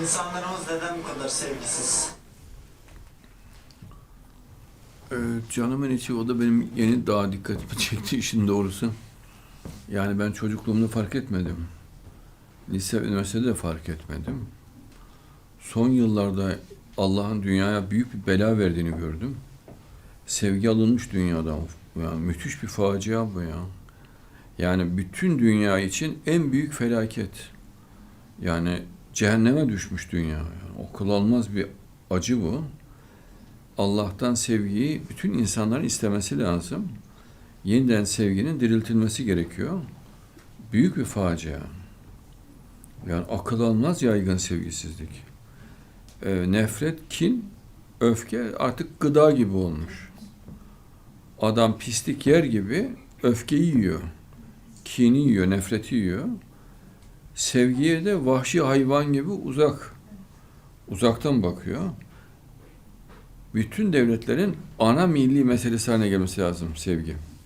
İnsanlarımız neden bu kadar sevgisiz? Ee, canımın içi o da benim yeni daha dikkatimi çekti işin doğrusu. Yani ben çocukluğumda fark etmedim. Lise, üniversitede de fark etmedim. Son yıllarda Allah'ın dünyaya büyük bir bela verdiğini gördüm. Sevgi alınmış dünyadan. Yani müthiş bir facia bu ya. Yani bütün dünya için en büyük felaket. Yani cehenneme düşmüş dünya. Yani akıl almaz bir acı bu. Allah'tan sevgiyi bütün insanların istemesi lazım. Yeniden sevginin diriltilmesi gerekiyor. Büyük bir facia. Yani akıl almaz yaygın sevgisizlik. Ee, nefret, kin, öfke artık gıda gibi olmuş. Adam pislik yer gibi öfkeyi yiyor. Kini yiyor, nefreti yiyor. Sevgiye de vahşi hayvan gibi uzak. Uzaktan bakıyor bütün devletlerin ana milli meselesi haline gelmesi lazım sevgi.